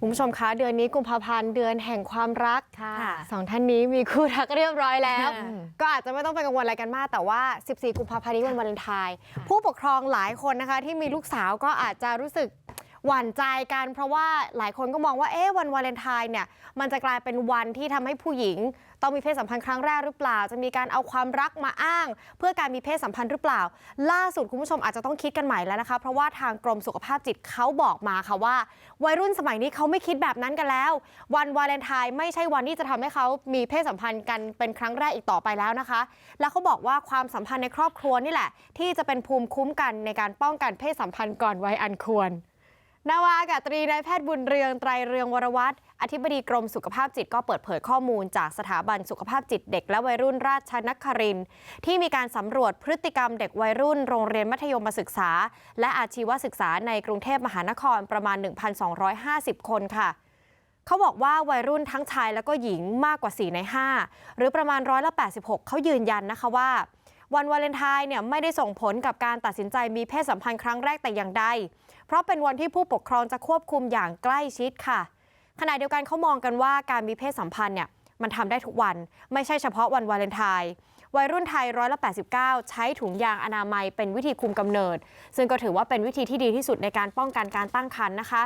คุณผู้ชมคะเดือนนี้กุมภาพันธ์เดือนแห่งความรักค่ะสองท่านนี้มีคู่รักเรียบร้อยแล้วอืมก็อาจจะไม่ต้องไปกังวลอะไรกันมากแต่ว่า 14 กุมภาพันธ์นี้วันวาเลนไทน์ผู้ปกครองหลายคนนะคะ ที่มีลูกสาวก็อาจจะรู้สึก หวั่นใจกันเพราะว่าหลายคนก็มองว่าเอ๊ะวันวาเลนไทน์เนี่ยมันจะกลายเป็นวันที่ทำให้ผู้หญิง ต้องมีเพศสัมพันธ์ครั้งแรกหรือเปล่า จะมีการเอาความรักมาอ้าง เพื่อการมีเพศสัมพันธ์หรือเปล่า ล่าสุดคุณผู้ชมอาจจะต้องคิดกันใหม่แล้วนะคะ เพราะว่าทางกรมสุขภาพจิตเขาบอกมาค่ะว่า วัยรุ่นสมัยนี้เขาไม่คิดแบบนั้นกันแล้ว วันวาเลนไทน์ไม่ใช่วันที่จะทำให้เขามีเพศสัมพันธ์กันเป็นครั้งแรกอีกต่อไปแล้วนะคะ แล้วเขาบอกว่าความสัมพันธ์ในครอบครัวนี่แหละ ที่จะเป็นภูมิคุ้มกันในการป้องกันเพศสัมพันธ์ก่อนวัยอันควร นาวาอากาศตรีนายแพทย์บุญเรืองไตรเรืองวรวัตรอธิบดีกรมสุขภาพจิตก็เปิดเผยข้อมูลจากสถาบันสุขภาพจิตเด็กและวัยรุ่นราชนครินที่มีการสำรวจพฤติกรรมเด็กวัยรุ่นโรงเรียนมัธยมศึกษา และอาชีวศึกษาในกรุงเทพมหานครประมาณ 1,250 คนค่ะ เขาบอกว่าวัยรุ่นทั้งชายแล้วก็หญิงมากกว่า 4 ใน 5 หรือประมาณร้อยละ86 เขายืนยันนะคะว่า วันวาเลนไทน์เนี่ยไม่ได้ส่งผลกับการตัดสินใจมีเพศสัมพันธ์ครั้งแรกแต่อย่างใด เพราะเป็นวันที่ผู้ปกครองจะควบคุมอย่างใกล้ชิดค่ะ ขณะเดียวกันเขามองกันว่าการมีเพศสัมพันธ์เนี่ยมันทำได้ทุกวันไม่ใช่เฉพาะวันวาเลนไทน์วัยรุ่นไทยร้อยละ89 ใช้ถุงยางอนามัยเป็นวิธีคุมกำเนิด ซึ่งก็ถือว่าเป็นวิธีที่ดีที่สุดในการป้องกันการตั้งครรภ์นะคะ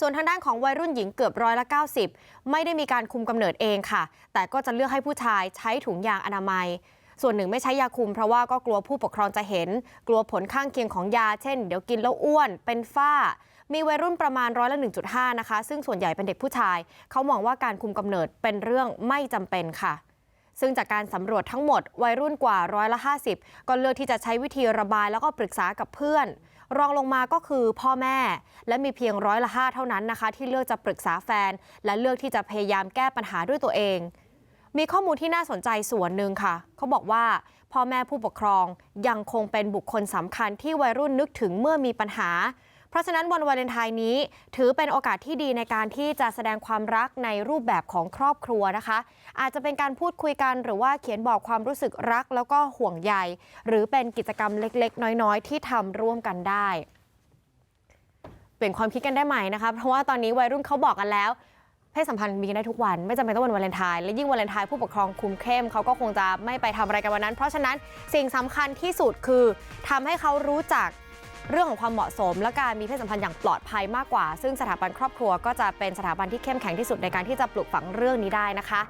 ส่วนทางด้านของวัยรุ่นหญิงเกือบร้อยละ90 ไม่ได้มีการคุมกำเนิดเองค่ะ แต่ก็จะเลือกให้ผู้ชายใช้ถุงยางอนามัย ส่วนหนึ่งไม่ใช้ยาคุมเพราะว่าก็กลัวผู้ปกครองจะเห็น กลัวผลข้างเคียงของยาเช่น เดี๋ยวกินแล้วอ้วน เป็นฝ้า มีวัยรุ่นประมาณร้อยละ1.5 นะคะ ซึ่งส่วนใหญ่เป็นเด็กผู้ชาย เขามองว่าการคุมกำเนิดเป็นเรื่องไม่จำเป็นค่ะซึ่งจากการสำรวจทั้งหมดวัยรุ่นกว่าร้อยละ50 ก็เลือกที่จะใช้วิธีระบายแล้วก็ปรึกษากับเพื่อน รองลงมาก็คือพ่อแม่ และมีเพียงร้อยละ5เท่านั้นนะคะ ที่เลือกจะปรึกษาแฟน และเลือกที่จะพยายามแก้ปัญหาด้วยตัวเอง มีข้อมูลที่น่าสนใจส่วนหนึ่งค่ะเขาบอกว่าพ่อแม่ผู้ปกครองยังคงเป็นบุคคลสำคัญที่วัยรุ่นนึกถึงเมื่อมีปัญหา เพราะฉะนั้นวันวาเลนไทน์นี้ถือเป็นโอกาสที่ดีในการที่จะแสดงความรักในรูปแบบของครอบครัวนะคะ อาจจะเป็นการพูดคุยกันหรือว่าเขียนบอกความรู้สึกรักแล้วก็ห่วงใยหรือเป็นกิจกรรมเล็กๆ น้อยๆ ที่ทำร่วมกันได้ เปลี่ยนความคิดกันได้ใหม่นะคะ เพราะว่าตอนนี้วัยรุ่นเขาบอกกันแล้ว สัมพันธ์มีกันได้ทุกวันไม่จำเป็นต้องวันวาเลนไทน์และยิ่งวาเลนไทน์ผู้ปกครองคุมเข้มเขาก็คงจะไม่ไปทำอะไรกันวันนั้น เพราะฉะนั้นสิ่งสำคัญที่สุดคือทำให้เขารู้จักเรื่องของความเหมาะสม และการมีเพศสัมพันธ์อย่างปลอดภัยมากกว่า ซึ่งสถาบันครอบครัวก็จะเป็นสถาบันที่เข้มแข็งที่สุดในการที่จะปลูกฝังเรื่องนี้ได้นะคะ